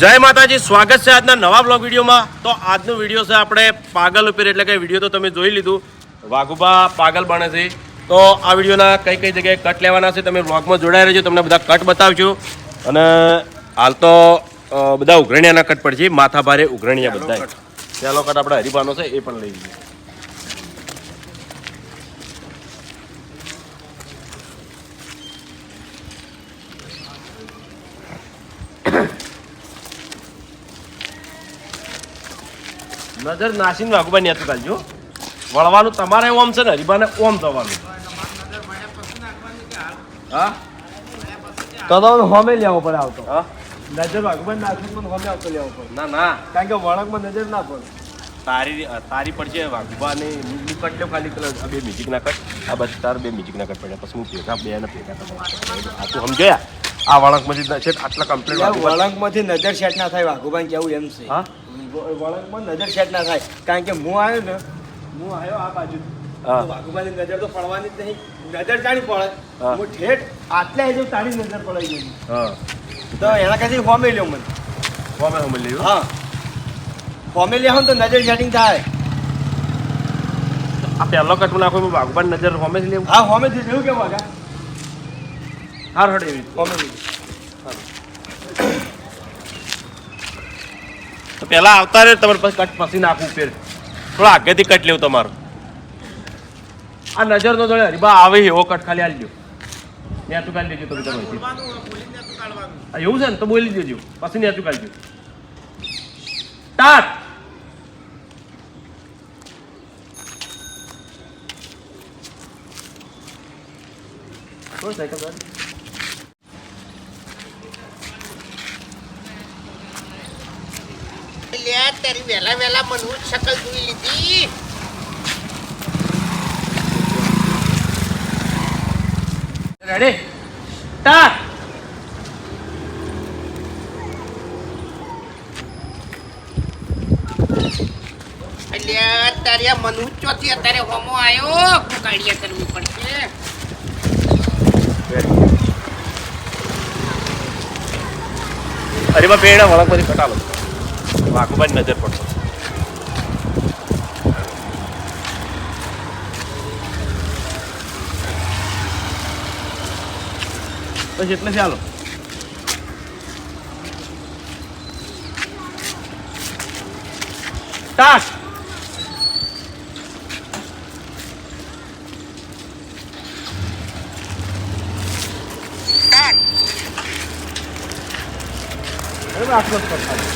જય માતાજી, સ્વાગત છે આજના નવા બ્લોગ વિડીયોમાં. તો આજનો વીડિયો છે આપણે પાગલ ઉપર, એટલે કે વીડિયો તો તમે જોઈ લીધું. વાઘુબા પાગલ બને છે. તો આ વિડીયોના કઈ કઈ જગ્યાએ કટ લેવાના છે તમે બ્લોગમાં જોડાઈ રહેજો, તમને બધા કટ બતાવજો. અને હાલ તો બધા ઉઘરણિયાના કટ પડશે માથા ભારે ઉઘરણિયા બધા પહેલો કટ આપણે હરિભાનો છે, એ પણ લઈ લઈએ નજર નાસીને વાઘુબા નેતું કાઢજો વળવાનું તમારે ઓમ છે ને હરિભાને ઓમ થવાનું. હા? તો તો હોમે લેવો પડે આવતો. હા? નજર વાઘમાં નાખી પણ હોમે આવતો લેવો પડે. ના ના. કારણ કે વળાંકમાં નજર ના પડે. તારી તારી પડશે વાઘુબાને હું કટ ખાલી કલર આ બે મ્યુઝિકના કટ. આ બસ તાર બે મ્યુઝિકના કટ પડ્યા. પછી હું ભેગા બે ને ભેગા આ તું સમજ્યા? આ વળાંકમાંથી છે આટલા કમ્પ્લીટ વળાંકમાંથી નજર સેટ ના થાય વાઘુબાઈ કેવું એમ છે. હા? વળાંકમાં નજર સેટ ના થાય. કારણ કે હું આવ્યો ને હું આવ્યો આ બાજુ. હા. નજર તો પડવાની જ નહીં. નજર તાણી પડે. હું. ઠેઠ આટલે જો તારી નજર પડાઈ ગઈ. તો એના કાંઈ હોમે લ્યો મને. ફોમે ફોમે લ્યો હા. ફોમે લ્યો તો નજર સેટિંગ થાય. આ પહેલો કટ નાખો એમાં નજર હોમે જ લેવું હા હોમે જ લેવું કેવું વાઘા હાર હડ એવી હોમે તો પહેલા આવતા રહે તમારે પછી કટ પછી નાખવું ફેર. થોડા આગેથી કટ લેવું તમારું. આ નજર નો જોડે હરીબા આવે એવો કટ ખાલી આલી દો નેતું કાઢી દેજો તમે તમારી આ એવું છે ને તો બોલી દેજો. પછી નેતું કાઢજો સ્ટાર્ટ! સાયકલ ગાડી લ્યા તારી વેલા વેલા મનવું શકલ જોઈ લીધી. રેડી અલ્યા તારી આ મનવું ચોથી અત્યારે હોમો આવ્યો ગાડિયા કરવી પડશે. અરે બા પેડા વળાંક બધી કટાલો વાઘુબાની નજર પડશે બસ એટલે ચાલો જ કરતા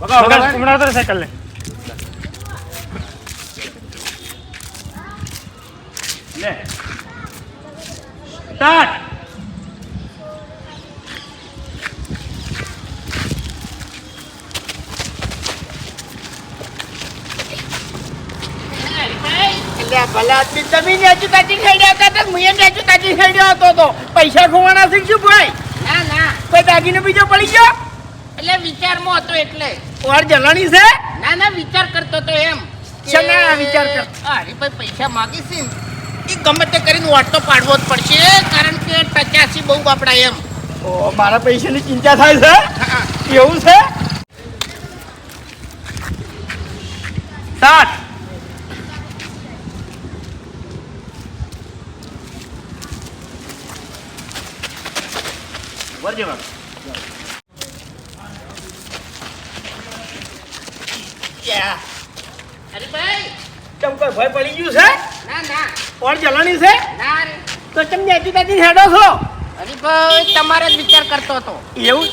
બગાડ બગાડ સાયકલ લે લે. સ્ટાર્ટ. અલ્યા ભલા આદમી કાચી ખેડ્યા હતા તો મુએ કાચી ખેડ્યો હતો તો. પૈસા ખોવાના શીખશું ભાઈ? ના ના. કોઈ દાગીનો બીજો પડી ગયો? એટલે વિચારમાં હતો એટલે. ઓર જલણી છે? ના ના વિચાર કરતો તો એમ શેના વિચાર કર? અરે ભાઈ પૈસા માગીશ છે એ ગમે તે કરીને વોટ તો પાડવો જ પડશે કારણ કે ટચાસી બહુ આપડા એમ. ઓ મારા પૈસાની ચિંતા થાય છે? એવું છે? સાત. વરજે વાગ ચમ કોઈ ભય પડી ગયું છે? ના ના. જલાણી છે? ના રે. તો ચમ હેડો છો? અરે તમારે જ વિચાર કરતો હતો. એવું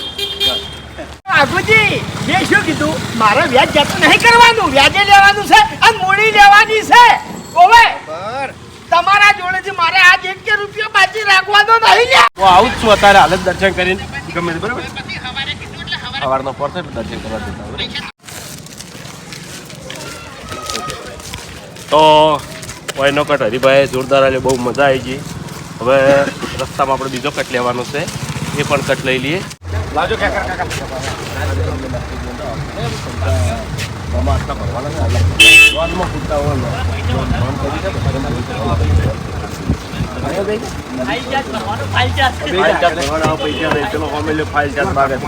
આગુજી મેં શું કીધું? મારે વ્યાજ જતું નહીં કરવાનું. વ્યાજે લેવાનું છે અને મૂડી લેવાની છે. ઓવે બર તમારા જોડેથી મારે આ એક કે રૂપિયો બાકી રાખવાનો નહીં લે હું આવું જ છું અત્યારે. હાલત દર્શન કરીને. ગમે બરાબર. પછી હવારે કીધું એટલે હવારે સવારનો પડશે દર્શન કરવા જતા તો કોઈનો કટ હરિભાઈ જોરદાર આલ્યો બહુ મજા આવી ગઈ. હવે રસ્તામાં આપણે બીજો કટ લેવાનો છે. એ પણ કટ લઈ લઈએ.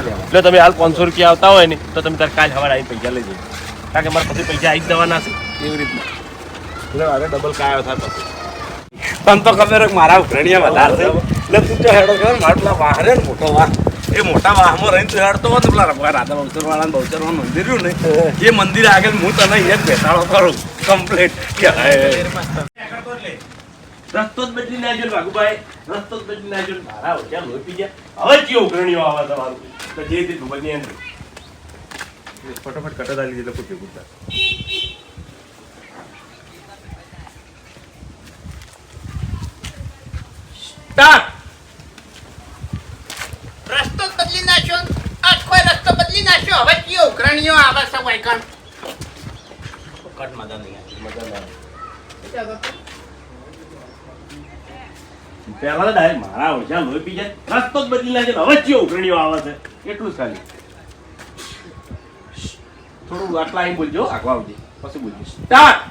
છે. એટલે તમે હાલ પાંચસો રૂપિયા આવતા હોય ને તો તમે તારે કાલ સવારે આવી પૈસા લઈ જજો કારણ કે મારે પછી પૈસા આવી જ દેવાના છે. એવી રીતના? એટલે મારે ડબલ કાયો થાય પછી પણ તો ખબર મારા ઉઘરણીયા વધારે છે. એટલે તું જો હેડો ખબર મારા પેલા વાહ ને મોટો વાહ. એ મોટા વાહમાં રહીને તું હેડતો હોય પેલા રમવા રાધા બહુચર વાળા બહુચર મંદિર રહ્યું ને એ મંદિર આગળ હું તને અહીંયા જ બેસાડો કરું કમ્પ્લીટ કે રસ્તો જ બદલી નાખ્યો ભાગુભાઈ. રસ્તો જ બદલી નાખ્યો મારા ઓછા લોહી પી ગયા. હવે જે ઉઘરણીઓ આવે તમારું. તો જે તે ભૂપતની અંદર. ફટાફટ કટત આલી દીધો પૂછ્યું પૂછતા સ્ટાર્ટ રસ્તો બદલી નાખ્યો. આખો રસ્તો બદલી નાખ્યો. હવે કયો ઉઘરણીઓ આવે છે વાયકણ પહેલા તો ડાયરેક્ટ મારા ઓછા લોહી પી જાય. રસ્તો જ બદલી નાખ્યો. હવે જે ઉઘરણીઓ આવે છે? એટલું જ ખાલી. થોડું આટલા અહીં બોલજો. આગવા આવજે. પછી બોલજો સ્ટાર્ટ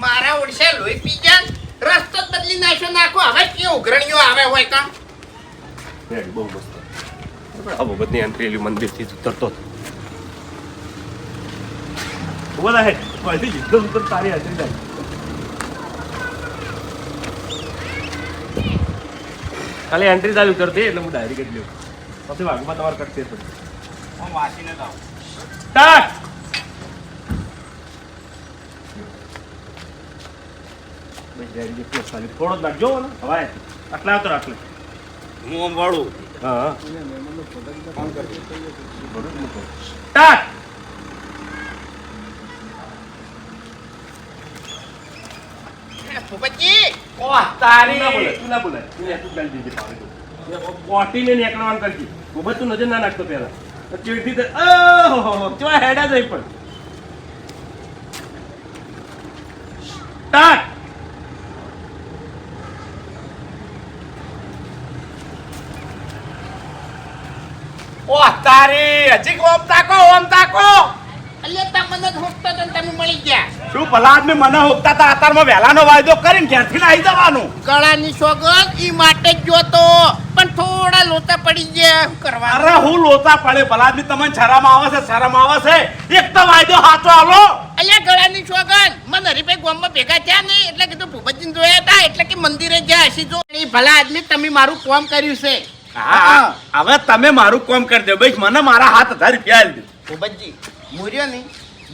મારા ઓળશે લોહી પી ગયા રસ્તો જ બદલી નાખ્યો નાખો હવે કયો ઉઘરણીઓ આવે હોય કણ રેડી બહુ મસ્ત આ ભગવતની એન્ટ્રી એલી મંદિરથી જ ઉતરતો હતો બોલા હે કોઈથી જીતો ઉતર તારી હાજરી જાય ખાલી એન્ટ્રી ચાલુ ઉતરતી એટલે હું ડાયરેક્ટ જ લ્યો પછી વાગમાં તમારે કટશે પછી સ્ટાર્ટ બસ રેડી જે પ્લસ ખાલી થોડો જ નાખજો ને. હવાય આટલા આવતો આટલે હું આમ વાળું. હા. સ્ટાર્ટ! ભૂપતજી! ઓહ તારી! ના બોલે તું ના બોલે તું તું ગાલી દીધી પાણી તું. પોટીને નીકળવાનું કરજી. તું નજર ના નાખતો પહેલા. તો ચીડથી તો ઓહો કેવા હેડા જઈ પણ. સ્ટાર્ટ! ઓહ તારી હજી ઓમ તાકો ઓમ તાકો. અલ્યા તા મને હોકતા તો ને તમે મળી ગયા. શું ભલા આદમી મને હોકતા તા? અતારમાં વહેલાનો વાયદો કરીને ક્યાંથી આવી જવાનું. ગળાની સોગત ઈ માટે જોતો પણ થોડા લોતા પડી ગયા. કરવા અરે હું લોતા પડે. ભલા આદમી તમને શરમ આવે છે શરમ આવે છે. એક તો વાયદો હાથો આલો. અલ્યા ગળાની સોગત મને હરીભાઈ ગામમાં ભેગા થયા નહીં. એટલે કીધું ભૂપતજી જોયા હતા. એટલે કે મંદિરે ગયા હશી જો. ભલા આદમી તમે મારું કોમ કર્યું છે. હા હવે તમે મારું કોમ કરી દો. ભાઈ મને મારા હાથ હજાર રૂપિયા દો. ભૂપતજી મુર્યો નહીં.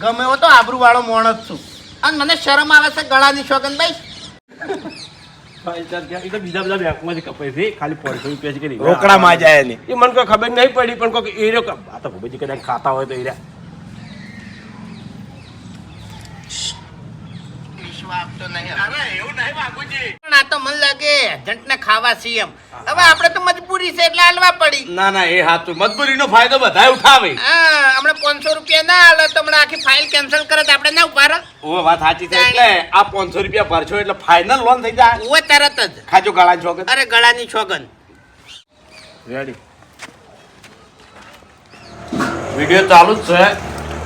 ગમે એવો તો આબરૂ વાળો માણસ છું. અને મને શરમ આવે છે ગળાની સોગંદ ભાઈ બીજા બધા બેંકમાંથી કપાય છે. ખાલી પાંચસો રૂપિયા છે કે રોકડામાં જાય નહીં. એ મને કોઈ ખબર નહીં પડી પણ કોઈ એ રહ્યો આ તો ભૂપતજી કદાચ ખાતા હોય તો એ રહ્યા. વિશ્વા આપતો નહીં. અરે એવું નહીં બાપુજી. પણ આ તો મને લાગે એજન્ટને ખાવા સીએમ. એમ હવે આપણે તો મજબૂરી છે એટલે હાલવા પડી. ના ના એ હાથું મજબૂરીનો ફાયદો બધાય ઉઠાવે. હા હમણાં પાંચસો રૂપિયા ના હાલે તો હમણાં આખી ફાઇલ કેન્સલ કરે તો આપણે ના ઊભા ઓ વાત સાચી છે. એટલે આ પાંચસો રૂપિયા ભરશો એટલે ફાઇનલ લોન થઈ જાય. ઓ તરત જ. ખાજો ગાળા છોગન અરે ગળાની છોગન રેડી વીડિયો ચાલુ જ છે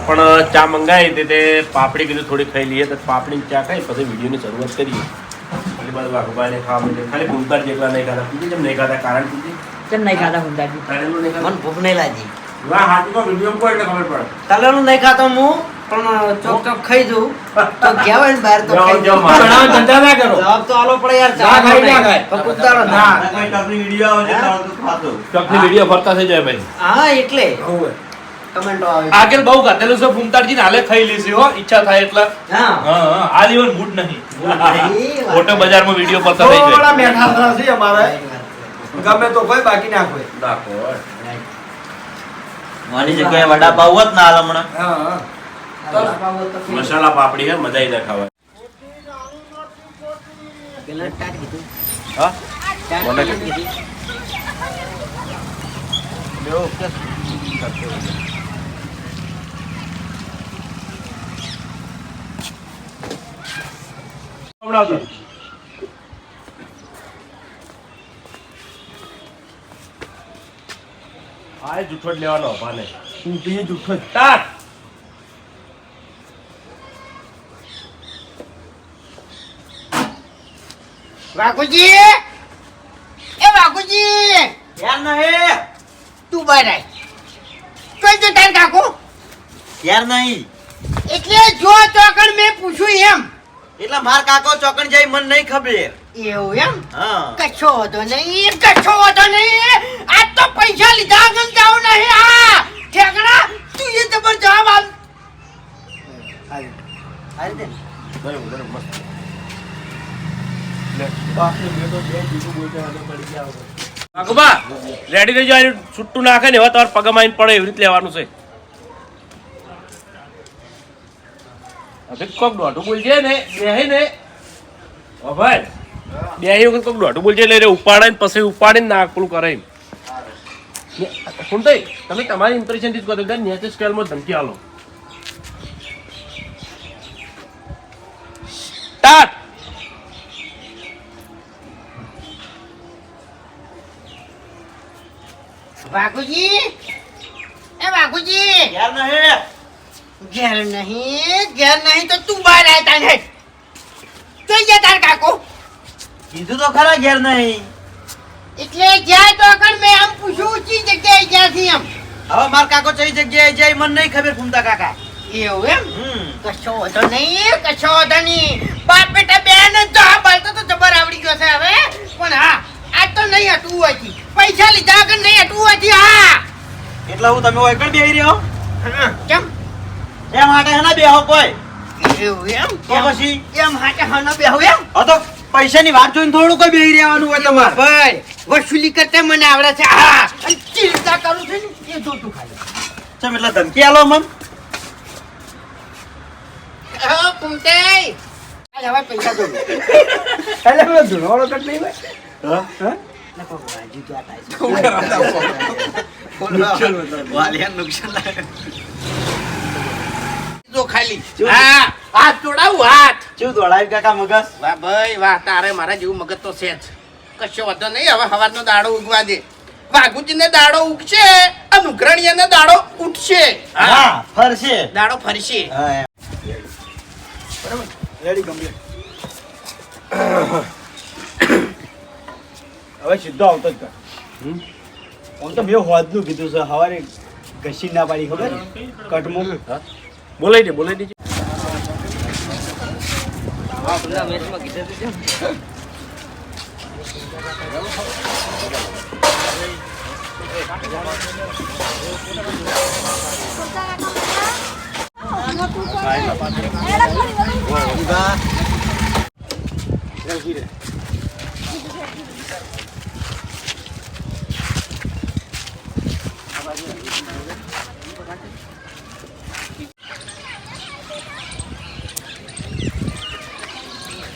પણ ચા મંગાવી તે પાપડી કીધું થોડી ખાઈ લઈએ તો પાપડી ચા ખાઈ પછી વિડીયોની શરૂઆત કરીએ. ખાલી બધું વાઘુભાઈને ખાવા માટે ખાલી ભૂમતાર જેટલા નહીં ખાતા. પીજી જેમ નહીં ખાતા કારણ પીજી કેમ નહીં ખાતા હુંદાજી તળેલું નહીં ખાતા? મને ભૂખ નહીં લાગી. વાહ હાથમાં વીડિયો કોઈ એટલે ખબર પડે. તળેલું નહીં ખાતો હું પણ ચોક ચોક ખાઈ દઉં. તો ગયા હોય ને બહાર તો ખાઈ જાઓ, ઘણા ધંધા ના કરો. જવાબ તો આલો પડે યાર ના ખાઈ, ના ખાય. તો કૂદદાડો ના ચોકની વીડિયો ફરતા થઈ જાય ભાઈ. હા એટલે. કમેન્ટો આવે આગળ બહુ ગાધેલું છે ફૂમતાડજી ને હાલે ખાઈ લેશે હો. ઈચ્છા થાય એટલે. હા. હા હા. હાલ ઇવન મૂડ નહીં. ફોટો બજારમાં વીડિયો પડતા થઈ જાય. થોડા મેઠા છે અમારે. ગમે તો કોઈ બાકી ના કોઈ નાખો મારી જગ્યાએ વડાપાવ હોત ના હાલ હમણાં. હા મસાલા પાપડી હે મજા આવી ના ખાવા. પેલા કીધું હા જૂઠો જ લેવાનો ભાને. ઊંઘી જૂઠો જ તાક વાઘુજી! એ વાઘુજી! યાર નહીં. તું બહાર આય. કઈ તો તાર કાકુ? યાર નહીં. એટલે જો ચોકડ મેં પૂછ્યું એમ. એટલે માર કાકો ચોકણ જાય મન નહીં ખબર. એવું એમ? હા. કશો વાંધો નહીં કશો હતો નહીં. આ તો પૈસા લીધા આગળ જાવ નહીં. આ ઠેકડા તું એ જબર જવાબ આપ હારી દે ને. બરાબર બરાબર મસ્ત. રેડી થઈ જાય છૂટું નાખે ને હવે તમારે પગમાં પડે એવી રીતે લેવાનું છે. હવે કોક દોઢું બોલજે ને બેહી ને. ઓ ભાઈ બેહી વખત કોક દોઢું બોલજે એટલે ઉપાડે ને પછી ઉપાડીને નાક પેલું કરે શું થઈ? તમે તમારી ઇમ્પ્રેશનથી જ કહો નેચર સ્ટાઇલમાં ધમકી આલો. સ્ટાર્ટ વાઘુજી? એ વાઘુજી? યાર નહીં ઘેર નહીં ઘેર નહીં તો તું બહાર આય તાને જોઈ જા તાર કાકો. કીધું તો ખરા ઘેર નહીં. એટલે જ્યાં તો આગળ મેં આમ પૂછ્યું ઊંચી જગ્યાએ જ્યાંથી આમ. હવે માર કાકો ચઈ જગ્યાએ જાય મન નહીં ખબર ફૂમતા કાકા. એવું એમ? કશો વધો નહીં કશો વધો નહીં. બાપ બેટા બેન તો આ બાલતો તો જબર આવડી ગયો છે હવે. પણ હા આ તો નહીં હટવું હોયથી. પૈસા લીધા વગર નહીં હટવું હોયથી હા. એટલે હું તમે ઓયકણ બેહી રહ્યો. કેમ? એ માટે હેના બેહો કોઈ? એવું એમ? તો પછી? એમ હાટે હનો બેહું એમ? આ તો પૈસાની વાત જોઈને થોડું કોઈ બેહી રહેવાનું હોય તમારે. ભાઈ વસૂલી કરતા મને આવડે છે. હા. અને ચિંતા કરું છું ને એ જોતું ખાલી. ચમ એટલે ધમકી આલો મમ હા કુમતે હવે પૈસા દો વાલિયા નુકસાન લાગે. જો ખાલી. હા હાથ જોડાવું હાથ. શું દોડાવી કાકા મગજ? વાહ ભાઈ વાહ તારે મારા જેવું મગજ તો છે જ. કશો વાંધો નહીં હવે સવારનો દાડો ઉગવા દે. વાઘુજીને દાડો ઉગશે અને ઉઘરણીયાને દાડો ઉઠશે. હા ફરશે. દાડો ફરશે. હા એમ. રેડી કમ્પ્લીટ હવે સીધો આવતો જ કર. હું તો મેં હોદનું કીધું છે સવારે ઘસી ના પાડી ખબર? કટમું. બોલાઈ દે બોલાઈ દેજે અરે બા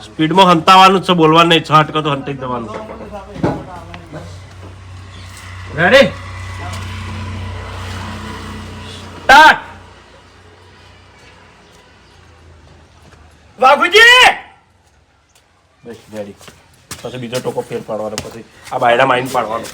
સ્પીડમાં હંતાવાનું જ છે બોલવાનું નહીં છ અટકો તો હંતાઈ દેવાનું રેડી સ્ટાર્ટ વાઘુજી બસ રેડી પછી બીજો ટોકો ફેર પાડવાનો પછી આ બાયડા માઇન પાડવાનો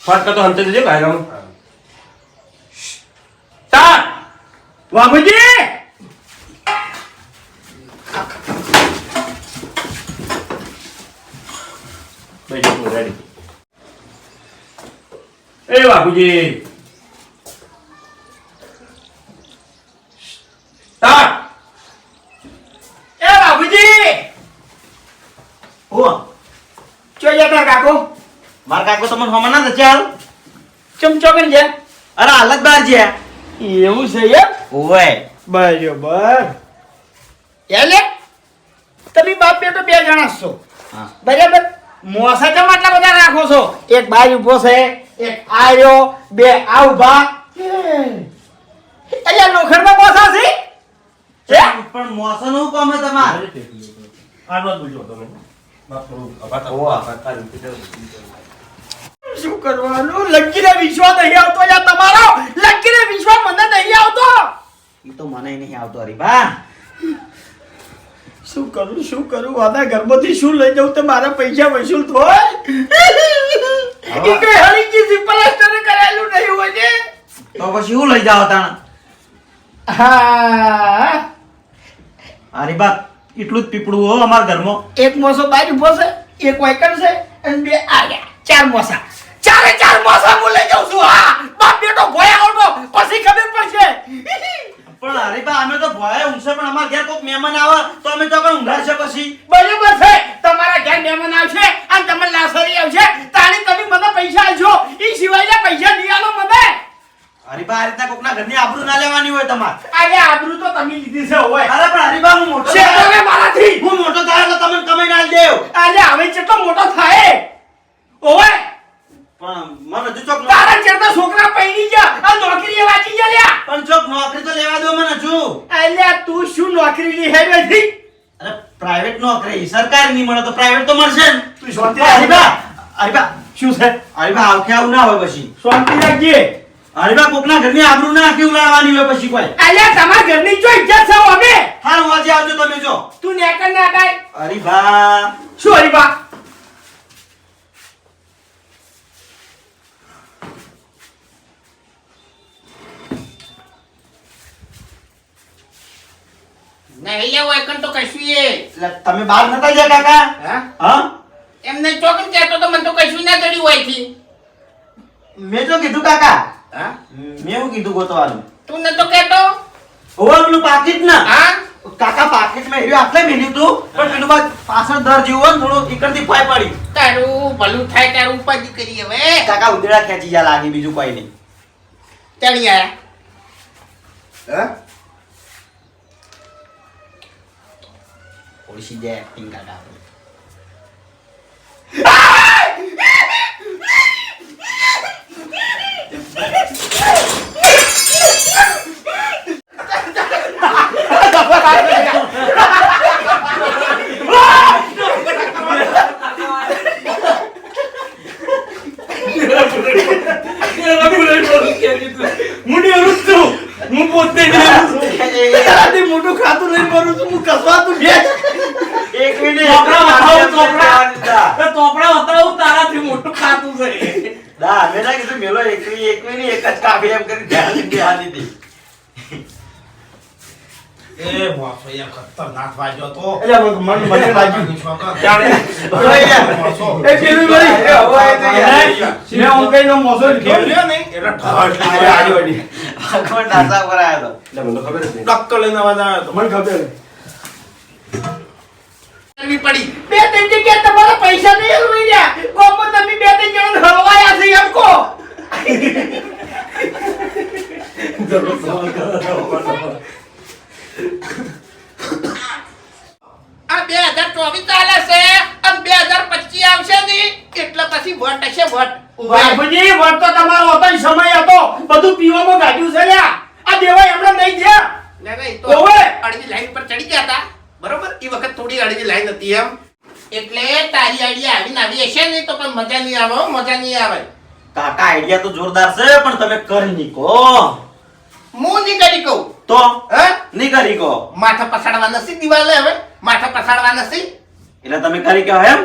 ફટકા તો અંતે દેજો ગાયરાનું સ્ટાર્ટ વાઘુજી બેજો તું રેડી એ બાપુજી માર કાકો તમને હમણાં ના હાલ ચમચો કન છે અરે હાલત બહાર છે એવું છે એમ ઓય બરોબર એટલે તમે બાપ બેટો બે જણા છો. બરાબર મોસા કેમ આટલા બધા રાખો છો? એક બાઈ ઊભો છે એક આયો બે આ ઊભા અલ્યા લોખંડમાં મોસા છે? હે? પણ મોસા નું કામ છે તમાર. આનો બોલજો તમે. શું કરવાનું? લકીને વિશ્વાસ નહીં આવતો યાર તમારો. લકીને વિશ્વાસ મને નહીં આવતો. એ તો મને નહીં આવતો હરીબા શું કરું શું કરું? આના ઘરમાંથી શું લઈ જાઉં તો મારા પૈસા વસૂલ થાય? એ થી પ્લાસ્ટર કરેલું નહીં હોય ને? તો પછી હું લઈ જાવ તાણ? હા. હરીબા એટલું જ પીપળું હો અમારા ઘરમાં. એક મોસો બાજુ ઊભો છે એક વાયકણ છે અને બે આગ્યા ચાર મોસા. ચારે ચાર મોસા હું લઈ જાઉં છું હા. બાપ બેટો ભોયા આવતો પછી ખબર પડશે. પણ હરીબા અમે તો ભોય ઊંઘશે પણ અમારા ઘેર કોઈક મહેમાન આવે તો અમે તો પણ ઊંઘાશે પછી. બરાબર છે. તમારા ઘેર મહેમાન આવશે અને તમને લાસરી આવશે. તાણી તમે મને પૈસા આલશો એ સિવાયના પૈસા આલો મને. હરીબા આ રીતના કોકના ઘરની આબરૂ ના લેવાની હોય તમારે. આજે આબરૂ તો તમે લીધી છે હોય. અરે પણ હરીબા હું મોટો છે તમે મારાથી. હું મોટો થાય તો તમે કમાઈ ના દેવ. આજે હવે કેટલો મોટો થાય. ઓવે. પણ મને જો ચોક તારા ચેડતા છોકરા પૈણી ગયા. આ નોકરી વાંચી ગયા લ્યા. પણ ચોક નોકરી તો લેવા દો મને હજુ. અલ્યા તું શું નોકરી લી હે બેઠી અરે પ્રાઇવેટ નોકરી. સરકારી ની મળે તો પ્રાઇવેટ તો મળશે તું શાંતિ રાખ. હરીબા હરીબા શું છે? હરીબા આવખે આવું ના હોય પછી. શાંતિ રાખજે. હરીબા કોકના ઘરની આબરૂ ના કેવું લાવવાની હોય પછી કોઈ. અલ્યા તમારા ઘરની જો ઇજ્જત છે અમે. હારું આજે આવજો તમે જો. તું નેકર ના કાય બા શું હરીબા? નહીં લેવો એકન તો કશું એ? એટલે તમે બહાર નતા ગયા કાકા? હા? હા? એમને ચોકન કહેતો તો મને તો કશું ના જડ્યું હોયથી મેં તો કીધું કાકા. હા? મેં એવું કીધું ગોતવાનું. તું નતો કહેતો? હોવા પેલું પાકીટ ના? હા? કાકા પાકીટમાં એર્યું આટલે મેલ્યું તું પણ પેલું બાદ પાછળ દર જેવું હોય થોડું ઈકડથી ફાય પડી. તારું ભલું થાય તારું ઉપાધિ કરી હવે. કાકા ઉંદરા ખેંચી જા લાગી બીજું કોઈ નહીં. ચડી આયા ઓળશી જાય એક્ટિંગ કાકા મુની અરુસ્તુ હું પોતે તારાથી મોટું ખાતું નહીં ભરું છું હું કસવાતું ભેજ એક મિનિટ ચોપડા બતાવો, ચોપડા. દા ચોપડા બતાવું તારાથી મોટું ખાતું છે મેં એકલી એકવી ની એક જ કાફી એમ કરી ધ્યાન બેહાલી હતી એ મોસો યાર ખતરનાક વાગ્યો તો. અલ્યા મન મને લાગ્યું જાણે એ પેલું વળી એ હવે એ મેં હું કઈ નો મોસો ખેલ્યો નહીં એટલે ઢાળ આજે આજે વળી પર આવ્યો હતો એટલે મને ખબર જ નહીં. લઈને અવાજ આવ્યો તો. મને ખબર કરવી પડી. બે ત્રણ જગ્યાએ તમારા પૈસા નહીં ગયા. તમે બે ત્રણ જણા હલવાયા છે એમ કો આ બે હજાર ચોવીસ ચાલે છે અને બે હજાર પચીસ આવશે નહીં. એટલે પછી વટ હશે વટ. તો તમારો હતો સમય હતો. બધું પીવામાં ગાડ્યું છે લ્યા. આ દેવાય હમણાં નહીં છે. અડધી લાઈન પર ચડી ગયા હતા. બરોબર? એ વખત થોડી અડધી લાઈન હતી એમ. એટલે તારી આઈડિયા આવીને આવી હશે નહીં તો પણ મજા નહીં આવે હો, મજા નહીં આવે. કાકા આઈડિયા તો જોરદાર છે પણ તમે કરી નીકો. હું નહીં કરી કહું તો? હે? નહીં કરી કહો માથા પસાડવા નથી દિવાલે હવે? માથા પસાડવા નથી? એટલે તમે કરી કહો એમ?